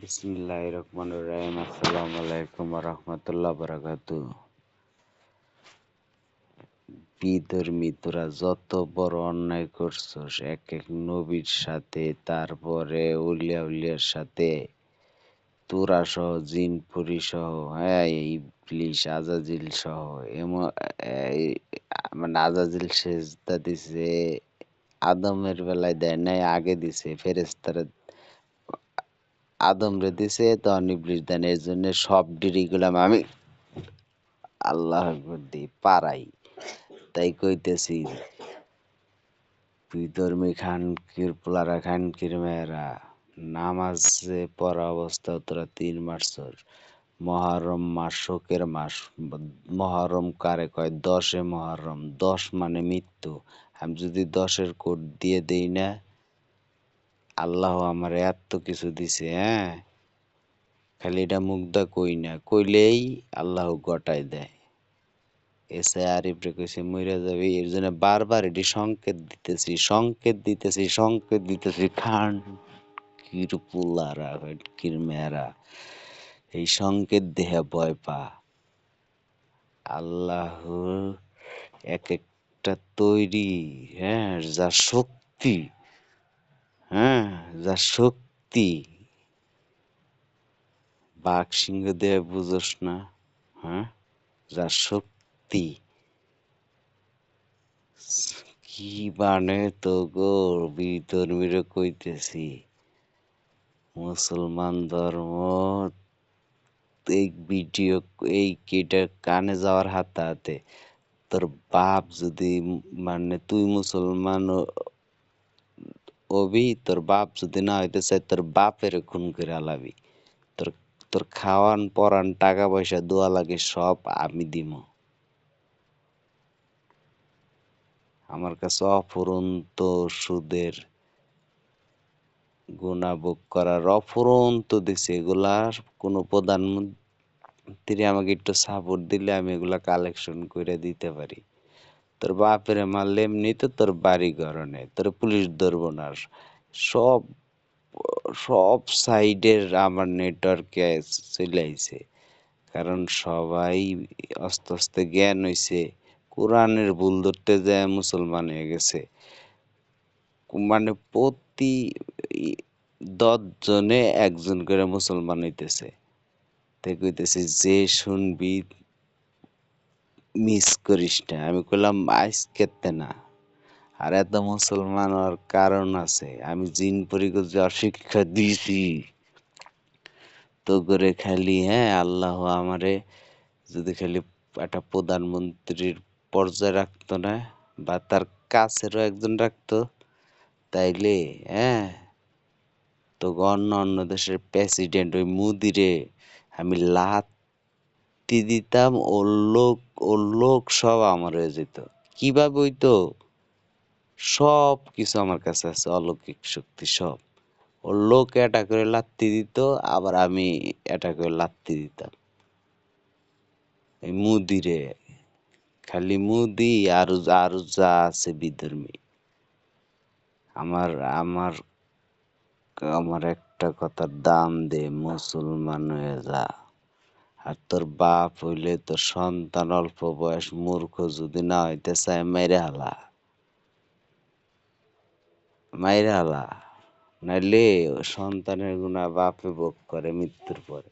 বিসমিল্লাহ রহমান রহিম। আসসালামু আলাইকুম রহমতুল্লাহ বারাকাতু। তোরা যত বড় অন্যায় এক এক নবীর সাথে, তারপরে উলিয়া উলিয়ার সাথে তোরা সহ জিন পুরি সহ হ্যাঁ ইবলিশ আজাজিল সহ, এমন মানে আজাজিল সেজদা দিছে, আদমের বেলায় দেয় নাই, আগে দিছে ফেরেস্তারা আদম রে দিছে তখন ইবলিশ দেন এর জন্য সব ডিরি গুলাম আমি আল্লাহ পারাই তাই কইতেছি বিধর্মী খানকির, পোলারা খানকির মেয়েরা, নামাজে পড়া অবস্থা তোরা তিন মাসর মহরম মাস, শোকের মাস। মহরম কারে কয়? দশে মহরম। দশ মানে মৃত্যু। আমি যদি দশের কোট দিয়ে দেই না আল্লাহ আমার এত কিছু দিছে হ্যাঁ? খালি এটা মুগ্ধা কই না, কইলেই আল্লাহ গটাই দেয়। এসে আরিফরে কইছে, মইরা যাবে? এর জন্য বারবার এটি সংকেত দিতেছি সংকেত দিতেছি সংকেত দিতেছি। খান কির পুলারা কির মেয়েরা, এই সংকেত দেহে ভয় পা। আল্লাহ এক একটা তৈরি হ্যাঁ যা শক্তি হ্যাঁ যা শক্তি। বাঘ সিংহ দেহে বুঝোস না হ্যাঁ? যা শক্তি। কি বানে তো গো বিধর্মীরা কইতেছি। মুসলমান ধর্ম এই ভিডিও, এই কেটা কানে যাওয়ার হাতে হাতে তোর বাপ যদি মানে তুই মুসলমান হবি তোর বাপ যদি না হইতে তোর বাপের খুন করে আলাবি তোর তোর খাওয়ান, পরান, টাকা পয়সা, দোয়া লাগে, সব আমি দিব। আমার কাছে অফুরন্ত সুদের গুণাভোগ করার অফুরন্ত দিছে এগুলার কোনো প্রধানমন্ত্রী আমাকে একটু সাপোর্ট দিলে আমি এগুলা কালেকশন করে দিতে পারি। তোর বাপের মারলে এমনি তো তোর বাড়ি ঘরনে তোর পুলিশ ধরবো না। সব সব সাইডের আমার নেটওয়ার্কে চলে আইছে। কারণ সবাই আস্তে আস্তে জ্ঞান হইছে, কোরআনের ভুল ধরতে যায়, মুসলমান হয়ে গেছে। মানে প্রতি দশ জনে একজন করে মুসলমান হইতেছে। তাই কইতেছে, যে শুনবি মিস করিস না। আমি কইলাম আজকেতে না। আর এত মুসলমান হওয়ার কারণ আছে। আমি জিন পরিকর যা শিক্ষা দিয়েছি তো করে খালি হ্যাঁ আল্লাহ আমারে যদি খালি একটা প্রধানমন্ত্রীর পর্যায়ে রাখতো না বা তার কাছেরও একজন রাখতো, তাইলে হ্যাঁ তো অন্য অন্য দেশের প্রেসিডেন্ট ওই মুদিরে আমি লাত্তি দিতাম ওর লোক ওর লোক সব আমার হয়ে যেত। কীভাবে হইতো? সব কিছু আমার কাছে আছে, অলৌকিক শক্তি সব। ওর লোক এটা করে লাত্তি দিত, আবার আমি এটা করে লাত্তি দিতাম। এই মুদিরে, খালি মুদি আর আর যা আছে বিধর্মী। আমার আমার আমার একটা কথার দাম দে, মুসলমান হয়ে যা। আর তোর বাপ হইলে তোর সন্তান অল্প বয়স, মূর্খ যদি না হইতে চায় মেরে হালা। মাইরে হালা। নাইলে সন্তানের গুণা বাপে ভোগ করে মৃত্যুর পরে।